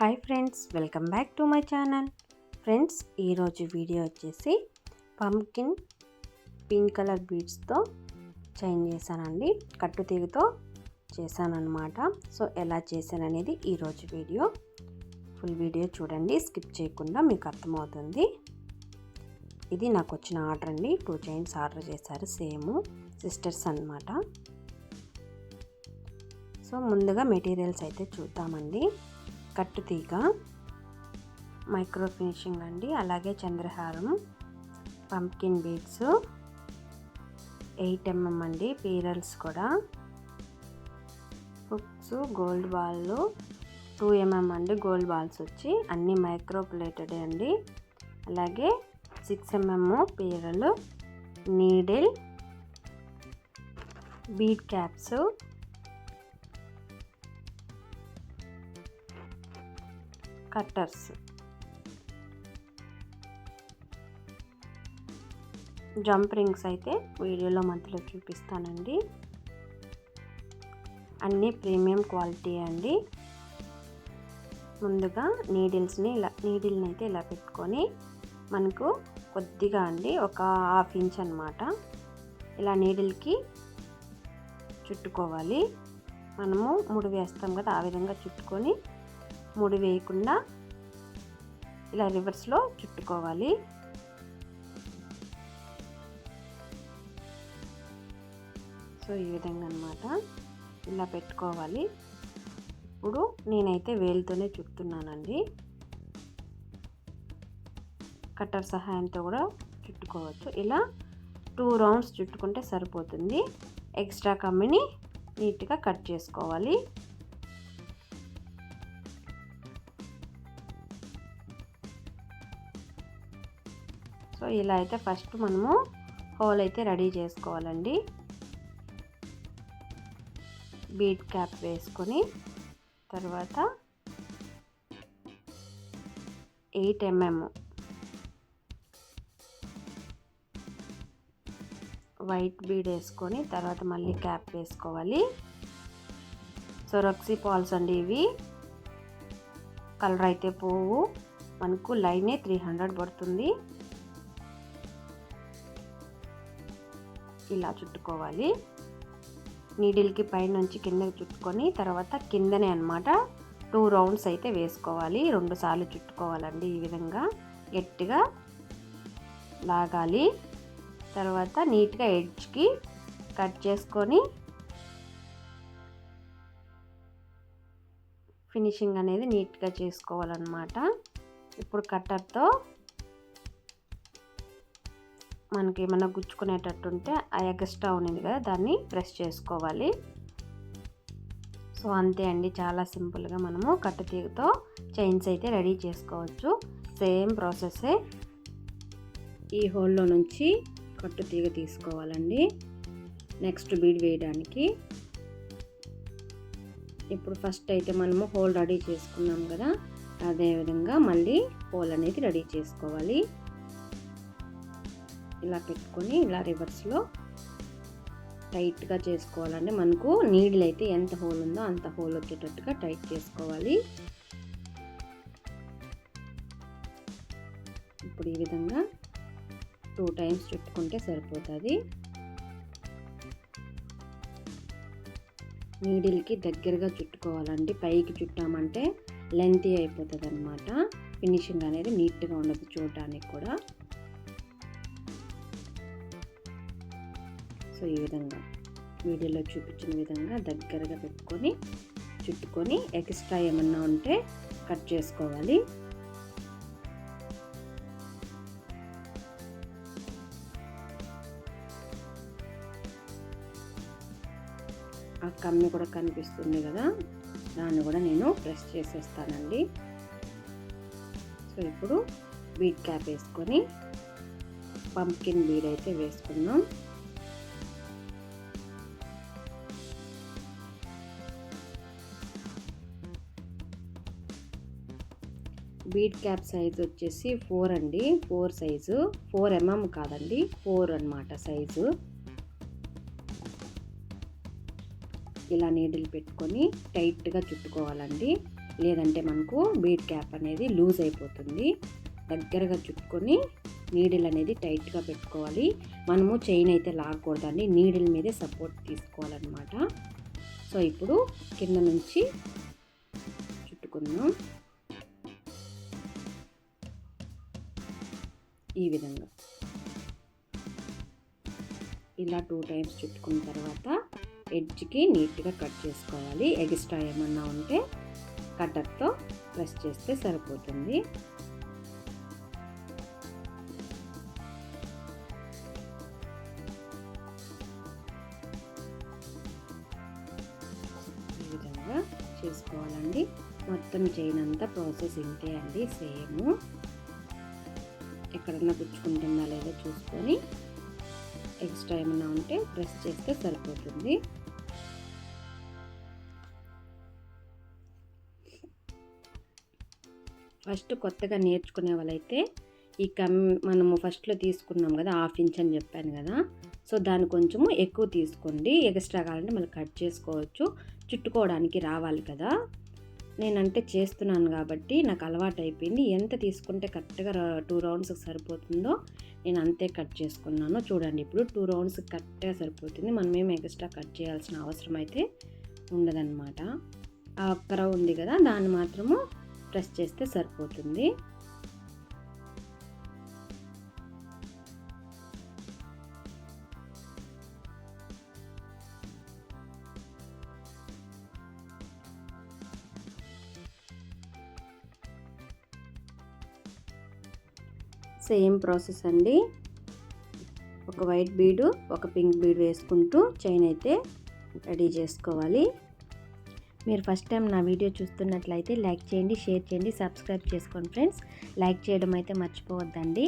Hi friends welcome back to my channel. Friends ఈరోజు video వచ్చేసి pumpkin pink colour బీడ్స్తో chain చేశానండి. కట్టు తీగతో చేశానన్నమాట. సో ఎలా చేశాననేది ఈరోజు వీడియో. ఫుల్ వీడియో చూడండి స్కిప్ చేయకుండా మీకు అర్థమవుతుంది. ఇది నాకు వచ్చిన ఆర్డర్ అండి. టూ చైన్స్ ఆర్డర్ చేశారు సేమ్ సిస్టర్స్ అన్నమాట. సో ముందుగా మెటీరియల్స్ అయితే చూద్దామండి. కట్టు తీగ మైక్రో ఫినిషింగ్ అండి. అలాగే చంద్రహారం పంకిన్ బీడ్స్ ఎయిట్ ఎంఎం అండి. పీరల్స్ కూడా. హుక్స్ గోల్డ్ బాల్లు టూ ఎంఎం అండి. గోల్డ్ బాల్స్ వచ్చి అన్నీ మైక్రో ప్లేటెడ్ అండి. అలాగే six mm pearl needle bead caps cutters. Jump rings అయితే వీడియోలో మధ్యలో చూపిస్తానండి. అన్నీ ప్రీమియం క్వాలిటీ అండి. ముందుగా నీడిల్స్ని ఇలా నీడిల్ని అయితే ఇలా పెట్టుకొని మనకు కొద్దిగా అండి ఒక హాఫ్ ఇంచ్ అనమాట ఇలా నీడిల్కి చుట్టుకోవాలి. మనము ముడి వేస్తాం కదా ఆ విధంగా చుట్టుకొని ముడి వేయకుండా ఇలా రివర్స్లో చుట్టుకోవాలి. సో ఈ విధంగా అనమాట ఇలా పెట్టుకోవాలి. ఇప్పుడు నేనైతే వేలుతోనే చుట్టున్నానండి కట్టర్ సహాయంతో కూడా చుట్టుకోవచ్చు. ఇలా టూ రౌండ్స్ చుట్టుకుంటే సరిపోతుంది. ఎక్స్ట్రా కమ్మిని నీట్గా కట్ చేసుకోవాలి. ఇలా అయితే ఫస్ట్ మనము హోల్ అయితే రెడీ చేసుకోవాలండి. బీట్ క్యాప్ వేసుకొని తర్వాత ఎయిట్ ఎంఎం వైట్ బీడ్ వేసుకొని తర్వాత మళ్ళీ క్యాప్ వేసుకోవాలి. సొరక్సీ పాల్స్ అండి ఇవి. కలర్ అయితే పోవు. మనకు లైనే త్రీ హండ్రెడ్ పడుతుంది. ఇలా చుట్టుకోవాలి. నీడిల్కి పైనుంచి కిందకి చుట్టుకొని తర్వాత కిందనే అనమాట టూ రౌండ్స్ అయితే వేసుకోవాలి. రెండు సార్లు చుట్టుకోవాలండి ఈ విధంగా గట్టిగా లాగాలి. తర్వాత నీట్గా ఎడ్జ్కి కట్ చేసుకొని ఫినిషింగ్ అనేది నీట్గా చేసుకోవాలన్నమాట. ఇప్పుడు కట్టర్తో మనకి ఏమైనా గుచ్చుకునేటట్టుంటే ఆ ఎగస్ట్రా ఉన్నది కదా దాన్ని ప్రెస్ చేసుకోవాలి. సో అంతే అండి. చాలా సింపుల్గా మనము కట్టుతీగతో చైన్స్ అయితే రెడీ చేసుకోవచ్చు. సేమ్ ప్రాసెస్సే ఈ హోల్లో నుంచి కట్టు తీగ తీసుకోవాలండి. నెక్స్ట్ బీడ్ వేయడానికి. ఇప్పుడు ఫస్ట్ అయితే మనము హోల్ రెడీ చేసుకున్నాం కదా అదేవిధంగా మళ్ళీ హోల్ అనేది రెడీ చేసుకోవాలి. ఇలా పెట్టుకొని ఇలా రివర్స్లో టైట్గా చేసుకోవాలంటే మనకు నీడిల్ అయితే ఎంత హోల్ ఉందో అంత హోల్ వచ్చేటట్టుగా టైట్ చేసుకోవాలి. ఇప్పుడు ఈ విధంగా టూ టైమ్స్ చుట్టుకుంటే సరిపోతుంది. నీడిల్కి దగ్గరగా చుట్టుకోవాలండి. పైకి చుట్టామంటే లెంతీ అయిపోతుంది అనమాట ఫినిషింగ్ అనేది నీట్గా ఉండదు చూడటానికి కూడా. సో ఈ విధంగా వీడియోలో చూపించిన విధంగా దగ్గరగా పెట్టుకొని చుట్టుకొని ఎక్స్ట్రా ఏమన్నా ఉంటే కట్ చేసుకోవాలి. ఆ కమ్మి కూడా కనిపిస్తుంది కదా దాన్ని కూడా నేను ప్రెస్ చేసేస్తానండి. సో ఇప్పుడు బీడ్ క్యాప్ వేసుకొని పంప్కిన్ బీడ్ అయితే వేసుకుందాం. బీడ్ క్యాప్ సైజ్ వచ్చేసి ఫోర్ అండి. Four size. ఫోర్ ఎంఎం కాదండి. ఫోర్ అనమాట సైజు. ఇలా నీడిల్ పెట్టుకొని టైట్గా చుట్టుకోవాలండి. లేదంటే మనకు బీడ్ క్యాప్ అనేది లూజ్ అయిపోతుంది. దగ్గరగా చుట్టుకొని నీడిల్ అనేది టైట్గా పెట్టుకోవాలి. మనము చైన్ అయితే లాగకూడదండి. నీడిల్ మీదే సపోర్ట్ తీసుకోవాలన్నమాట. సో ఇప్పుడు కింద నుంచి చుట్టుకుందాం. ఈ విధంగా. ఇలా టూ టైమ్స్ చుట్టుకున్న తర్వాత ఎడ్జ్కి నీట్గా కట్ చేసుకోవాలి. ఎగిస్ట్రా ఏమన్నా ఉంటే కట్టర్తో ప్రెస్ చేస్తే సరిపోతుంది. ఈ విధంగా చేసుకోవాలండి. మొత్తం చైన్ అంతా ప్రాసెస్ ఇంతే అండి సేమ్ ఎక్కడన్నా గుచ్చుకుంటుందా లేదో చూసుకొని ఎక్స్ట్రా ఏమన్నా ఉంటే ప్రెస్ చేస్తే సరిపోతుంది. ఫస్ట్ కొత్తగా నేర్చుకునే వాళ్ళైతే ఈ కమ్ మనము ఫస్ట్లో తీసుకున్నాం కదా హాఫ్ ఇంచ్ అని చెప్పాను కదా. సో దాన్ని కొంచెము ఎక్కువ తీసుకోండి. ఎక్స్ట్రా కావాలంటే మళ్ళీ కట్ చేసుకోవచ్చు. చుట్టుకోవడానికి రావాలి కదా. నేనంటే చేస్తున్నాను కాబట్టి నాకు అలవాటు అయిపోయింది ఎంత తీసుకుంటే కరెక్ట్గా టూ రౌండ్స్కి సరిపోతుందో నేను అంతే కట్ చేసుకున్నాను. చూడండి ఇప్పుడు టూ రౌండ్స్ కరెక్ట్గా సరిపోతుంది. మనం ఏం ఎక్స్ట్రా కట్ చేయాల్సిన అవసరం అయితే ఉండదన్నమాట. ఆ కర ఉంది కదా దాన్ని మాత్రము ప్రెస్ చేస్తే సరిపోతుంది. సేమ్ ప్రాసెస్ అండి. ఒక వైట్ బీడు ఒక పింక్ బీడ్ వేసుకుంటూ చైన్ అయితే రెడీ చేసుకోవాలి. మీరు ఫస్ట్ టైం నా వీడియో చూస్తున్నట్లయితే లైక్ చేయండి షేర్ చేయండి సబ్స్క్రైబ్ చేసుకోండి ఫ్రెండ్స్. లైక్ చేయడం అయితే మర్చిపోవద్దండి.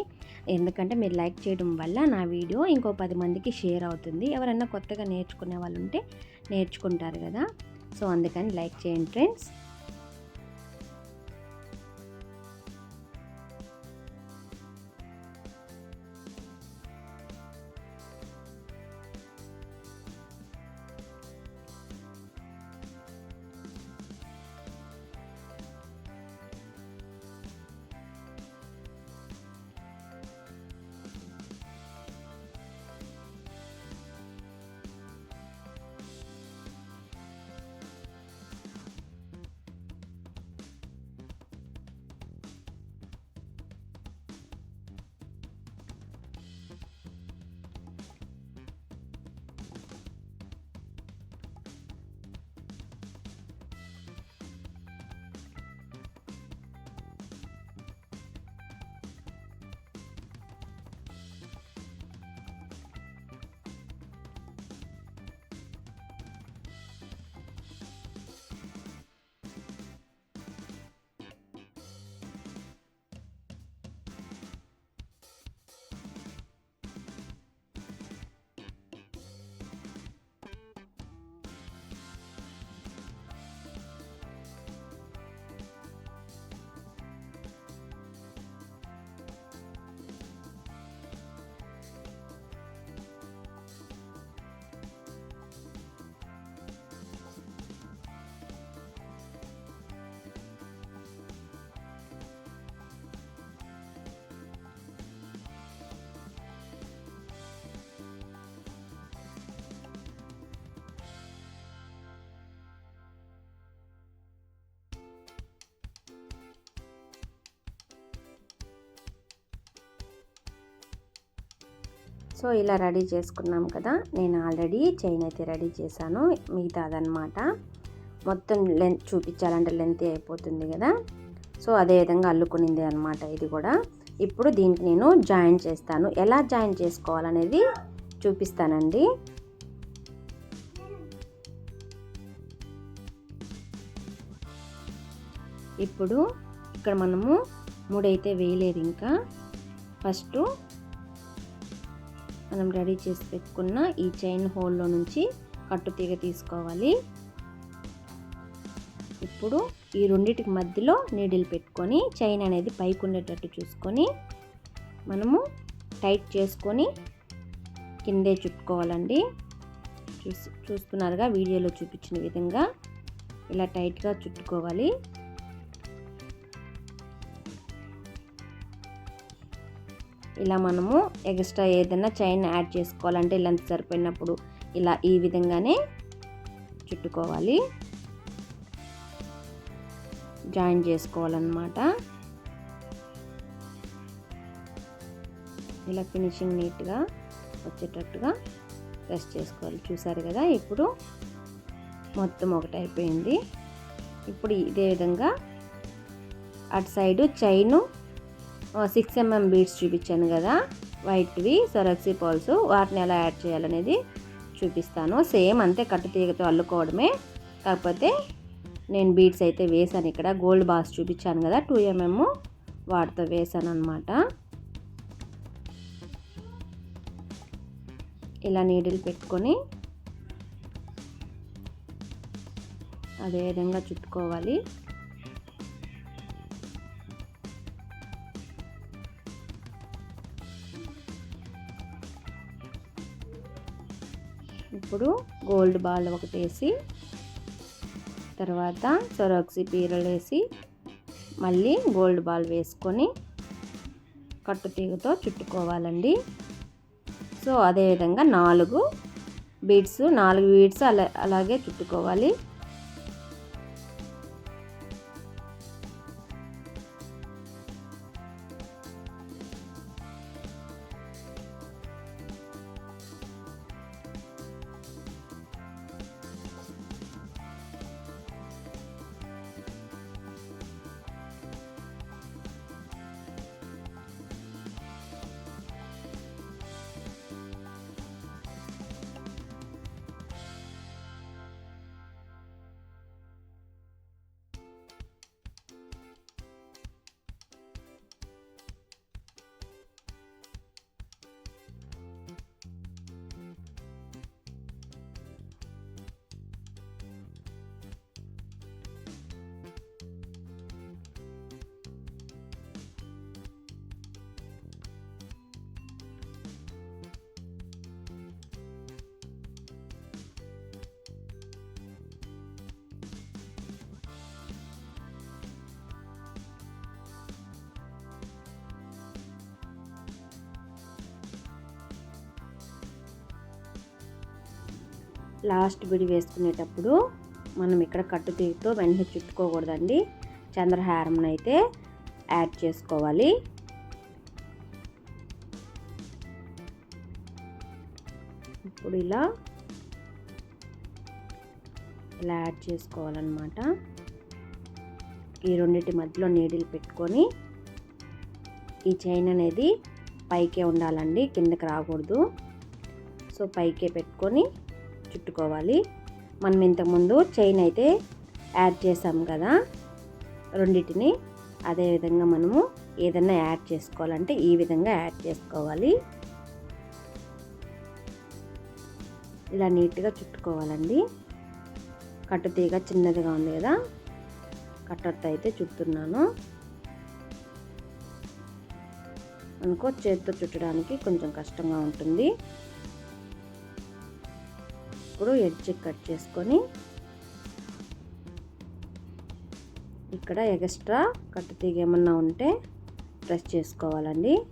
ఎందుకంటే మీరు లైక్ చేయడం వల్ల నా వీడియో ఇంకో పది మందికి షేర్ అవుతుంది. ఎవరైనా కొత్తగా నేర్చుకునే వాళ్ళు ఉంటే నేర్చుకుంటారు కదా. సో అందుకని లైక్ చేయండి ఫ్రెండ్స్. సో ఇలా రెడీ చేసుకున్నాం కదా. నేను ఆల్రెడీ చైన్ అయితే రెడీ చేశాను. మిగతాదనమాట మొత్తం లెంత్ చూపించాలంటే లెంత్ అయిపోతుంది కదా. సో అదే విధంగా అల్లుకునింది అనమాట ఇది కూడా. ఇప్పుడు దీనికి నేను జాయిన్ చేస్తాను. ఎలా జాయిన్ చేసుకోవాలనేది చూపిస్తానండి. ఇప్పుడు ఇక్కడ మనము మూడైతే వేయలేదు ఇంకా. ఫస్ట్ మనం రెడీ చేసి పెట్టుకున్న ఈ చైన్ హోల్లో నుంచి కట్టు తీగ తీసుకోవాలి. ఇప్పుడు ఈ రెండింటికి మధ్యలో నీడిల్ పెట్టుకొని చైన్ అనేది పైకి ఉండేటట్టు చూసుకొని మనము టైట్ చేసుకొని కిందే చుట్టుకోవాలండి. చూసు చూస్తున్నారుగా వీడియోలో చూపించిన విధంగా ఇలా టైట్గా చుట్టుకోవాలి. ఇలా మనము ఎక్స్ట్రా ఏదైనా చైన్ యాడ్ చేసుకోవాలంటే లెంత్ సరిపోయినప్పుడు ఇలా ఈ విధంగానే చుట్టుకోవాలి. జాయిన్ చేసుకోవాలన్నమాట. ఇలా ఫినిషింగ్ నీట్గా వచ్చేటట్టుగా ప్రెస్ చేసుకోవాలి. చూసారు కదా ఇప్పుడు మొత్తం ఒకటి అయిపోయింది ఇప్పుడు ఇదే విధంగా అటు side chain six mm beads చూపించాను కదా వైట్వి సొరక్సీ పాల్స్ వాటిని ఎలా యాడ్ చేయాలనేది చూపిస్తాను. సేమ్ అంతే కట్టు తీగతో అల్లుకోవడమే. కాకపోతే నేను బీడ్స్ అయితే వేసాను ఇక్కడ గోల్డ్ బాస్ చూపించాను కదా టూ ఎంఎం వాటితో వేసాను అనమాట ఇలా నీడిల్ పెట్టుకొని అదేవిధంగా చుట్టుకోవాలి. ఇప్పుడు గోల్డ్ బాల్ ఒకటి వేసి తర్వాత సొరక్సి పీరలు వేసి మళ్ళీ గోల్డ్ బాల్ వేసుకొని కట్టుతీగతో చుట్టుకోవాలండి. సో అదేవిధంగా నాలుగు బీడ్స్ నాలుగు బీడ్స్ అలా అలాగే చుట్టుకోవాలి. లాస్ట్ బిడి వేసుకునేటప్పుడు మనం ఇక్కడ కట్టు తీగతో వెంటనే చుట్టుకోకూడదండి. చంద్రహారం అయితే యాడ్ చేసుకోవాలి. ఇప్పుడు ఇలా ఇలా యాడ్ చేసుకోవాలన్నమాట. ఈ రెండింటి మధ్యలో నీడిల్ పెట్టుకొని ఈ చైన్ అనేది పైకే ఉండాలండి కిందకి రాకూడదు. సో పైకే పెట్టుకొని చుట్టుకోవాలి. మనం ఇంతకుముందు చైన్ అయితే యాడ్ చేసాం కదా రెండింటిని అదేవిధంగా మనము ఏదైనా యాడ్ చేసుకోవాలంటే ఈ విధంగా యాడ్ చేసుకోవాలి. ఇలా నీట్గా చుట్టుకోవాలండి. కట్టుతీగ చిన్నదిగా ఉంది కదా కట్టర్తో అయితే చుడుతున్నాను. అనుకో చేతితో చుట్టడానికి కొంచెం కష్టంగా ఉంటుంది. ఇప్పుడు ఎడ్జ్ కట్ చేసుకొని ఇక్కడ ఎక్స్ట్రా కట్టు తీగ ఏమన్నా ఉంటే ప్రెస్ చేసుకోవాలండి.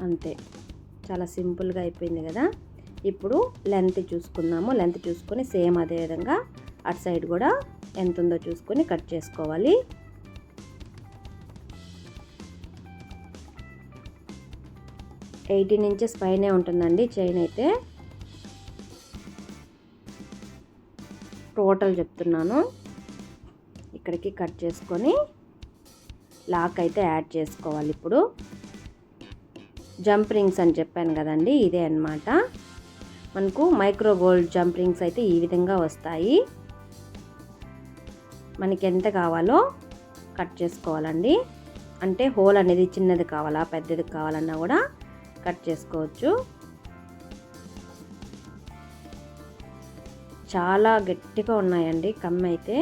అంతే. చాలా సింపుల్గా అయిపోయింది కదా. ఇప్పుడు లెంత్ చూసుకుందాము. లెంత్ చూసుకొని సేమ్ అదే విధంగా అటు సైడ్ కూడా ఎంత ఉందో చూసుకొని కట్ చేసుకోవాలి. ఎయిటీన్ ఇంచెస్ పైనే ఉంటుందండి చైన్ అయితే. టోటల్ చెప్తున్నాను. ఇక్కడికి కట్ చేసుకొని లాక్ అయితే యాడ్ చేసుకోవాలి ఇప్పుడు. జంప్ రింగ్స్ అని చెప్పాను కదండి ఇదే అనమాట మనకు మైక్రో గోల్డ్ జంప్ రింగ్స్ అయితే ఈ విధంగా వస్తాయి. మనకి ఎంత కావాలో కట్ చేసుకోవాలండి. అంటే హోల్ అనేది చిన్నది కావాలా పెద్దది కావాలన్నా కూడా కట్ చేసుకోవచ్చు. చాలా గట్టిగా ఉన్నాయండి కమ్మ అయితే.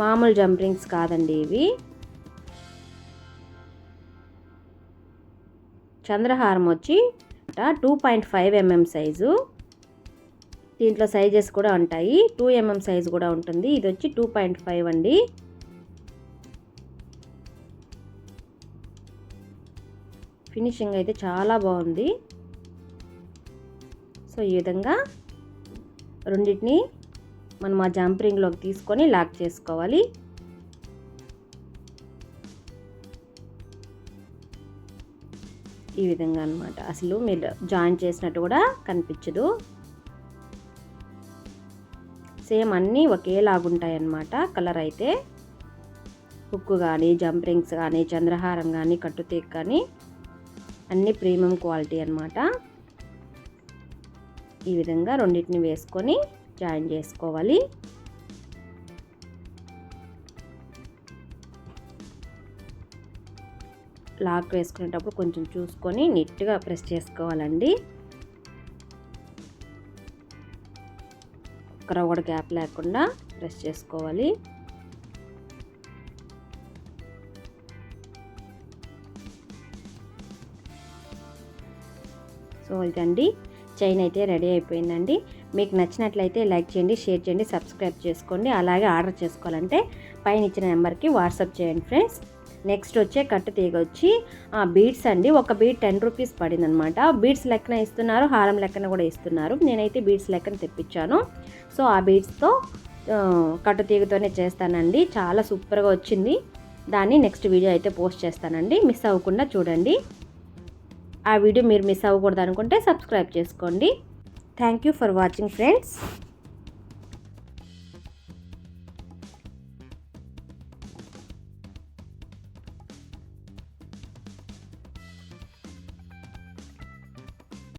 మామూలు జంప్రింగ్స్ కాదండి ఇవి. చంద్రహారం వచ్చి two point five M M. దీంట్లో సైజెస్ కూడా ఉంటాయి. టూ ఎంఎం సైజు కూడా ఉంటుంది. ఇది వచ్చి టూ పాయింట్ ఫైవ్ అండి. ఫినిషింగ్ అయితే చాలా బాగుంది. సో ఈ విధంగా రెండింటిని మనం ఆ జంపరింగ్లోకి తీసుకొని లాక్ చేసుకోవాలి. ఈ విధంగా అనమాట అసలు మీరు జాయిన్ చేసినట్టు కూడా కనిపించదు. సేమ్ అన్నీ ఒకేలాగుంటాయి అన్నమాట కలర్ అయితే. హుక్ కానీ జంపరింగ్స్ కానీ చంద్రహారం కానీ కట్టుతీక్ కానీ అన్ని ప్రీమియం క్వాలిటీ అనమాట ఈ విధంగా రెండింటిని వేసుకొని జాయిన్ చేసుకోవాలి. లాక్ వేసుకునేటప్పుడు కొంచెం చూసుకొని నీట్గా ప్రెస్ చేసుకోవాలండి. ఒక్కర గ్యాప్ లేకుండా ప్రెస్ చేసుకోవాలి. సో ఇదండి. చైన్ అయితే రెడీ అయిపోయిందండి. మీకు నచ్చినట్లయితే లైక్ చేయండి షేర్ చేయండి సబ్స్క్రైబ్ చేసుకోండి. అలాగే ఆర్డర్ చేసుకోవాలంటే పైన ఇచ్చిన నెంబర్కి వాట్సాప్ చేయండి ఫ్రెండ్స్. నెక్స్ట్ వచ్చే కట్టు తీగ వచ్చి బీడ్స్ అండి ఒక బీడ్ టెన్ రూపీస్ పడింది అనమాట బీడ్స్ లెక్కన ఇస్తున్నారు హారం లెక్కన కూడా ఇస్తున్నారు. నేనైతే బీడ్స్ లెక్కన తెప్పించాను. సో ఆ బీడ్స్తో కట్టు తీగతోనే చేస్తానండి. చాలా సూపర్గా వచ్చింది. దాన్ని నెక్స్ట్ వీడియో అయితే పోస్ట్ చేస్తానండి. మిస్ అవ్వకుండా చూడండి. ఆ వీడియో మీరు మిస్ అవ్వకూడదు అనుకుంటే సబ్స్క్రైబ్ చేసుకోండి. Thank you for watching friends